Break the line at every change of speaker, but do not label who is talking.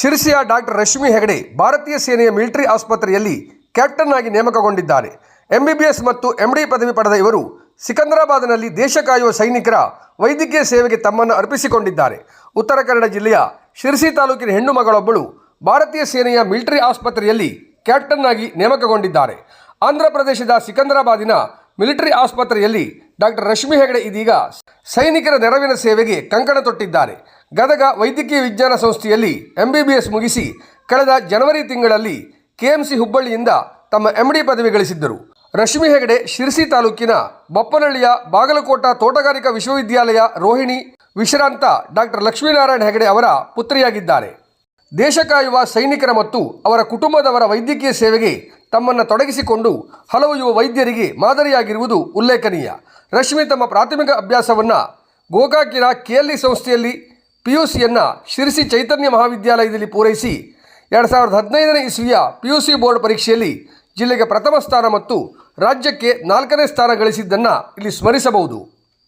ಶಿರಸಿಯ doctor Rashmi Hegde ಭಾರತೀಯ ಸೇನೆಯ military ಆಸ್ಪತ್ರೆಯಲ್ಲಿ ಕ್ಯಾಪ್ಟನ್ ಆಗಿ ನೇಮಕಗೊಂಡಿದ್ದಾರೆ. ಎಂಬಿಬಿಎಸ್ ಮತ್ತು ಎಂಡಿ ಪದವಿ ಪಡೆದ ಇವರು ಸಿಕಂದರಾಬಾದ್ನಲ್ಲಿ ದೇಶ ಕಾಯುವ ಸೈನಿಕರ ವೈದ್ಯಕೀಯ ಸೇವೆಗೆ ತಮ್ಮನ್ನು ಅರ್ಪಿಸಿಕೊಂಡಿದ್ದಾರೆ. ಉತ್ತರ ಕನ್ನಡ ಜಿಲ್ಲೆಯ ಶಿರಸಿ ತಾಲೂಕಿನ ಹೆಣ್ಣು ಮಗಳೊಬ್ಬಳು ಭಾರತೀಯ ಸೇನೆಯ ಮಿಲಿಟರಿ ಆಸ್ಪತ್ರೆಯಲ್ಲಿ ಕ್ಯಾಪ್ಟನ್ ಆಗಿ ನೇಮಕಗೊಂಡಿದ್ದಾರೆ. ಆಂಧ್ರ ಪ್ರದೇಶದ ಸಿಕಂದರಾಬಾದಿನ ಮಿಲಿಟರಿ ಆಸ್ಪತ್ರೆಯಲ್ಲಿ ಡಾಕ್ಟರ್ ರಶ್ಮಿ ಹೆಗಡೆ ಇದೀಗ ಸೈನಿಕರ ನೆರವಿನ ಸೇವೆಗೆ ಕಂಕಣ ತೊಟ್ಟಿದ್ದಾರೆ. ಗದಗ ವೈದ್ಯಕೀಯ ವಿಜ್ಞಾನ ಸಂಸ್ಥೆಯಲ್ಲಿ ಎಂಬಿಬಿಎಸ್ ಮುಗಿಸಿ ಕಳೆದ ಜನವರಿ ತಿಂಗಳಲ್ಲಿ ಕೆಎಂಸಿ ಹುಬ್ಬಳ್ಳಿಯಿಂದ ತಮ್ಮ ಎಂಡಿ ಪದವಿ ಗಳಿಸಿದ್ದರು ರಶ್ಮಿ ಹೆಗಡೆ ಶಿರಸಿ ತಾಲೂಕಿನ ಬಪ್ಪನಹಳ್ಳಿಯ ಬಾಗಲಕೋಟ ತೋಟಗಾರಿಕಾ ವಿಶ್ವವಿದ್ಯಾಲಯ ರೋಹಿಣಿ ವಿಶ್ರಾಂತ ಡಾಕ್ಟರ್ ಲಕ್ಷ್ಮೀನಾರಾಯಣ ಹೆಗಡೆ ಅವರ ಪುತ್ರಿಯಾಗಿದ್ದಾರೆ. ದೇಶ ಕಾಯುವ ಸೈನಿಕರ ಮತ್ತು ಅವರ ಕುಟುಂಬದವರ ವೈದ್ಯಕೀಯ ಸೇವೆಗೆ ತಮ್ಮನ್ನು ತೊಡಗಿಸಿಕೊಂಡು ಹಲವು ಯುವ ವೈದ್ಯರಿಗೆ ಮಾದರಿಯಾಗಿರುವುದು ಉಲ್ಲೇಖನೀಯ. ರಶ್ಮಿ ತಮ್ಮ ಪ್ರಾಥಮಿಕ ಅಭ್ಯಾಸವನ್ನು ಗೋಕಾಕಿನ ಕೆಎಲ್ಇ ಸಂಸ್ಥೆಯಲ್ಲಿ ಪಿ ಯು ಸಿಯನ್ನು ಶಿರಸಿ ಚೈತನ್ಯ ಮಹಾವಿದ್ಯಾಲಯದಲ್ಲಿ ಪೂರೈಸಿ, ಎರಡು ಸಾವಿರದ ಹದಿನೈದನೇ ಇಸ್ವಿಯ ಪಿ ಯು ಸಿ ಬೋರ್ಡ್ ಪರೀಕ್ಷೆಯಲ್ಲಿ ಜಿಲ್ಲೆಗೆ ಪ್ರಥಮ ಸ್ಥಾನ ಮತ್ತು ರಾಜ್ಯಕ್ಕೆ ನಾಲ್ಕನೇ ಸ್ಥಾನ ಗಳಿಸಿದ್ದನ್ನು ಇಲ್ಲಿ ಸ್ಮರಿಸಬಹುದು.